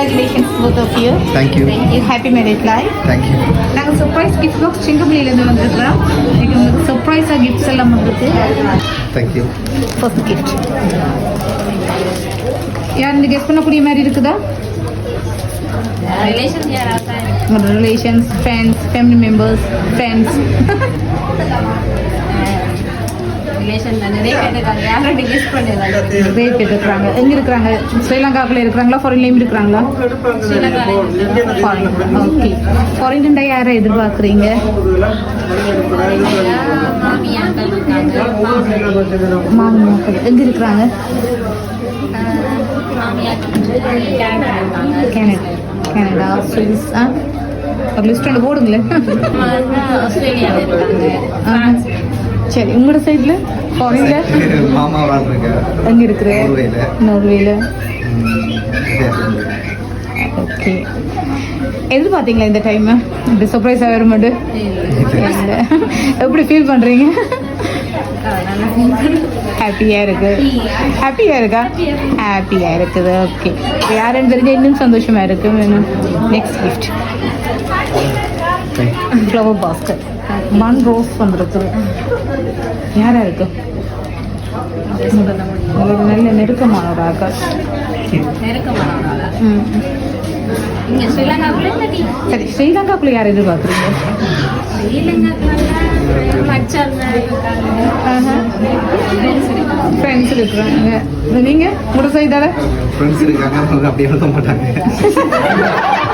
Congratulations both of you thank you happy marriage life thank you நாங்கள் surprise gift box சிங்கப்பள்ளியிலேருந்து வந்திருக்கிறோம். இன்னைக்கு உங்களுக்கு சர்ப்ரைஸாக கிஃப்ட்ஸ் எல்லாம் வந்திருக்கு. தேங்க்யூ ஃபர்ஸ்ட் கிஃப்ட் யார் இந்த கெஸ்ட் பண்ணக்கூடிய மாதிரி இருக்குதா? Relations friends family members friends relation நிறைய பேர் இருக்காங்க யாரும் கெஸ்ட் பண்ணிடலாம் நிறைய பேர் இருக்கிறாங்க எங்கே இருக்கிறாங்க ஸ்ரீலங்காக்குள்ள இருக்கிறாங்களா ஃபாரின்லேயும் இருக்கிறாங்களா ஓகே யாரை எதிர்பார்க்குறீங்க மாமி அங்கிள் இருக்காங்க மாமி மக்கள் எங்கே இருக்கிறாங்க கேனடா கனடா சுவிஸ் ஆ ஒரு லிஸ்ட் ஒன்று போடுங்களேன் ஆஸ்திரேலியாவில் இருக்காங்க சரி உங்களோட சைடில் ஃபாரினில் மாமா வாழ்ந்துருக்க எங்கே இருக்கிற? நோர்வேல. நோர்வேல ஓகே எதிர்பார்த்தீங்களா இந்த டைம் இப்படி வருமாட்டு இல்லை. எப்படி ஃபீல் பண்ணுறீங்க ஹாப்பியாக இருக்கு. ஹாப்பியாக இருக்கா? ஹாப்பியாக இருக்குது. ஓகே யாருன்னு தெரிஞ்ச இன்னும் சந்தோஷமாக இருக்கு? வேணும் நெக்ஸ்ட் கிஃப்ட் ஃப்ளவர் பாஸ்கட் மண் ரோஸ் வந்துருக்கு. யாரா இருக்கு உங்களோட நல்ல நெருக்கமான ஒரு ஆக்கள் சரி ஸ்ரீலங்காக்குள்ள யார் எதிர்பார்க்குறீங்க? ஃப்ரெண்ட்ஸ் இருக்கிறாங்க நீங்கள் ஃப்ரெண்ட்ஸ் இருக்காங்க. அப்படியே சொல்ல மாட்டாங்க.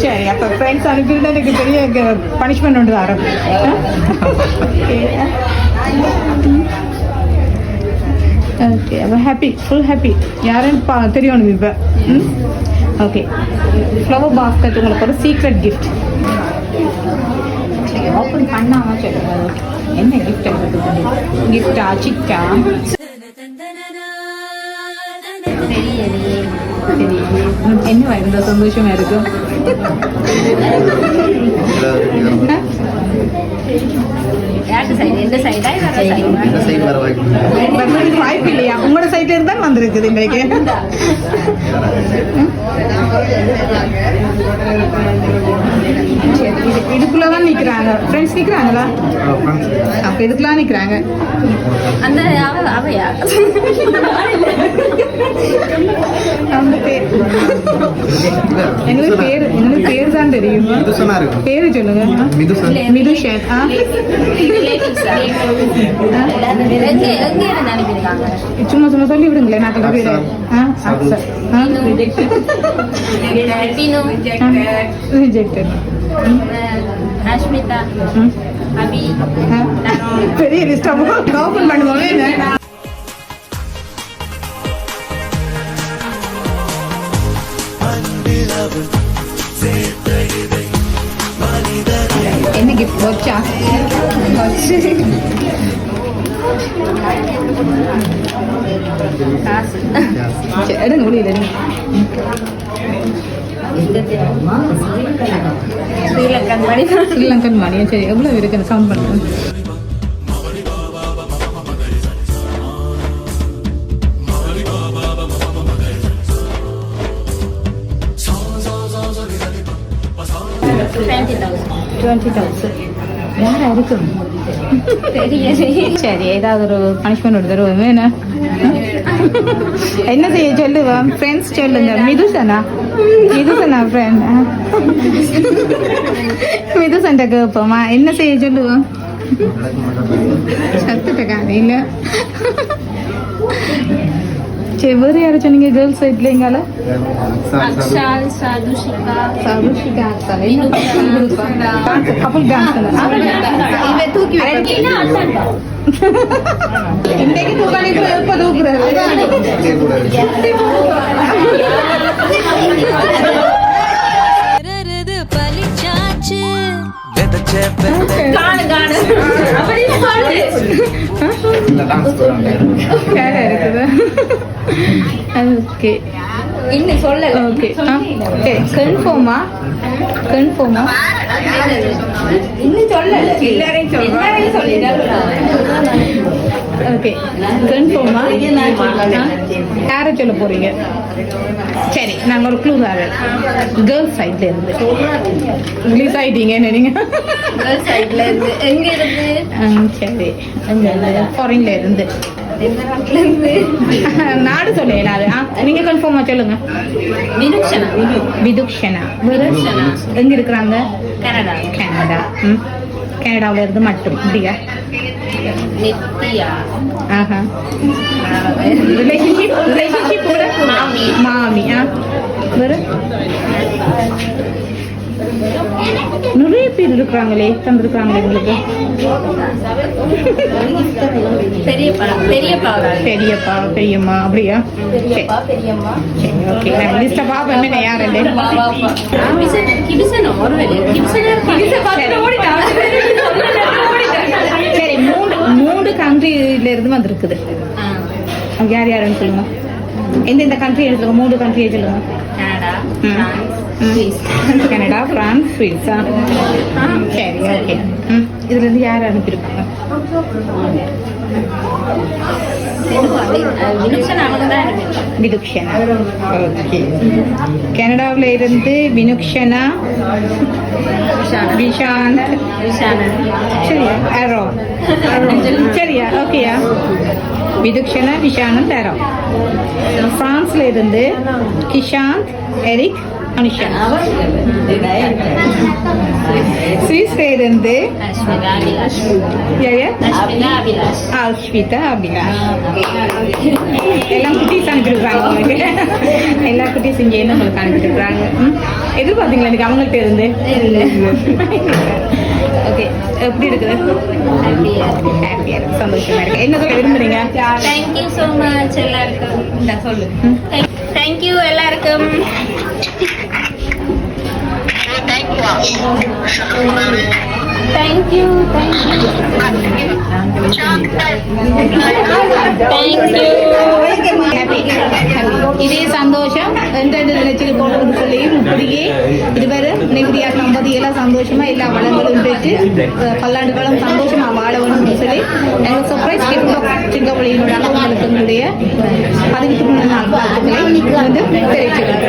சரி அப்போ ஃப்ரெண்ட்ஸ் அனுப்பியிருந்தா எனக்கு பெரிய பனிஷ்மெண்ட் ஒன்று ஆரம்பிக்கும் ஓகே அப்போ ஹாப்பி ஃபுல் ஹாப்பி யாருன்னு பா தெரியணும் இப்போ. ஓகே ஃப்ளவர் பாஸ்கெட் உங்களுக்கு ஒரு சீக்ரெட் கிஃப்ட் ஓப்பன் பண்ணாமல் சொல்லுங்கள் என்ன கிஃப்ட் எடுத்துக்கிட்டு கிஃப்டா சிக்கா? பெரிய சரி என்ன இருக்கும் வேற இந்த சைடு சைடு இல்லையா உங்களோட சைட்ல இருந்தா வந்திருக்குது இன்றைக்கு இது இதுக்குள்ளதான் நிக்கிறாங்க ஃப்ரெண்ட்ஸ் நிக்கிறாங்களா ஃப்ரெண்ட்ஸ் அப்ப இதுக்குலாம் நிக்கிறாங்க அந்த அவையா அவங்க பேர் எங்களுக்கு பேர் எங்களுக்கு பேர் தான் தெரியும் மிதுசனா இருக்கும் பேரு சொல்லுங்க மிதுசன் மிதுஷன் ஆ ரிலேட்டிவ்ஸா எங்கே எங்கே இருந்து அனுப்பியிருக்காங்க சும்மா சும்மா சொல்லி விடுங்களேன் நான் பேரு ஆ அக்சர் ஆ பீனு ரிஜெக்டட் அஷ்மிதா அபி பெரிய லிஸ்ட் ஓப்பன் பண்ணுவோமே சரி, எடுங்க முடியல ஸ்ரீலங்கன் மணி ஸ்ரீலங்கன் மணி சரி எவ்வளோ இருக்குன்னு சவுண்ட் பண்ணுறேன் டுவெண்ட்டி தௌசண்ட் டுவெண்ட்டி தௌசண்ட் யாரா இருக்கு தெரியலையே சரி ஏதாவது ஒரு பனிஷ்மெண்ட் ஒரு தருவோம் என்ன என்ன செய்ய சொல்லுவேன் ஃப்ரெண்ட்ஸ் சொல்லுங்க. மிதுசனா? மிதுசனா ஃப்ரெண்ட் மிதுசன்ட்ட கேட்போமா என்ன செய்ய சொல்லுவோம் சத்துட்ட காலையில் வேறு யாரும் சொன்னீங்க? கேர்ள்ஸ் சருஷிகா கப்பல் வேற இருக்குது. ஓகே இன்னும் சொல்லல. ஓகே ஓகே கன்ஃபார்மா கன்ஃபார்மா இன்னும் சொல்லல. எல்லாரையும் சொல்லிட்டாங்க ஓகே கன்ஃபார்மா யாரை சொல்ல போறீங்க. சரி நாங்கள் ஒரு க்ளூ தரேன். கேர்ள்ஸ் சைட்ல இருந்து. ரிலீஸ் ஆயிட்டீங்க என்ன நீங்க கேர்ள் சைடுல இருந்து. எங்க இருந்து? சரி. ஃபாரின்ல இருந்து? நாடு சொல்லல அது நீங்க கன்ஃபார்மா சொல்லுங்க. விதுக்ஷனா? வேறு எங்க இருக்கிறாங்க? கனடா. கனடா. கனடாவில் இருந்து மட்டும் அப்படியா நித்யா ஆஹா ரிலேஷன்ஷிப் ரிலேஷன்ஷிப் கூட மாமி. மாமி ஆ வேறு நிறைய பேர் இருக்கிறாங்களே தந்திருக்கிறாங்களே உங்களுக்கு பெரியப்பா பெரியப்பா பெரியப்பா பெரியம்மா அப்படியா பெரியம்மா ஓகே நான் யார் ரெண்டு கிபிசன் ஒருவேளை கிபிசன் சரி மூணு இருந்து வந்திருக்குது. யார் யாருன்னு சொல்லுங்க. எந்தெந்த கண்ட்ரி எடுத்துருங்க மூணு கண்ட்ரியை சொல்லுங்க. கனடா பிரான்ஸ் ஆ, சரி ஓகே. ம். இதுல இருந்து யார் அனுப்பியிருப்பாங்க வினுக்ஷன் அவங்க தான் எனக்கு விதுக்ஷனா ஓகே கனடாவில் இருந்து வினுக்ஷனா விஷாந்த் விஷானன் சரியா அரோ சரியா ஓகேயா விதுக்ஷனா விஷானந்த் அரோ பிரான்ஸ்ல இருந்து கிஷாந்த் எரிக் அனுஷா இருந்து அஸ்மிதா அபிலாஷ் எல்லாம் குட்டீஸ் அனுப்பியிருக்காங்க உங்களுக்கு எல்லா குட்டீஸ் இங்கே இருந்து உங்களுக்கு அனுப்பியிருக்காங்க ம். எதிர்பார்த்தீங்களா எனக்கு அவங்கள்ட்ட இருந்து ஓகே எப்படி இருக்குது ஹாப்பியாக சந்தோஷமா இருக்கு என்ன சொல்ல விரும்புறீங்க தேங்க்யூ ஸோ மச் எல்லாருக்கும் இந்த சொல்லு தேங்க்யூ எல்லாருக்கும் தேங்க்யூ தேங்க்யூ ஹாப்பி இதே சந்தோஷம் எந்தெந்த நிலைச்சில் போகணும்னு சொல்லி இப்படியே இதுவரை நெகுடியாக நம்பது எல்லாம் சந்தோஷமா எல்லா வளங்களும் பெற்று அஹ், பல்லாண்டு காலம் சந்தோஷமா வாழ வேணும்னு சொல்லி எங்கள் சர்ப்ரைஸ் கிஃப்ட் சிங்கப்பள்ளியினோட உங்களுக்கு எங்களுடைய பதிவுக்கு முன்னாள் வாழ்த்துக்களை வந்து தெரிவிச்சுக்கிறேன்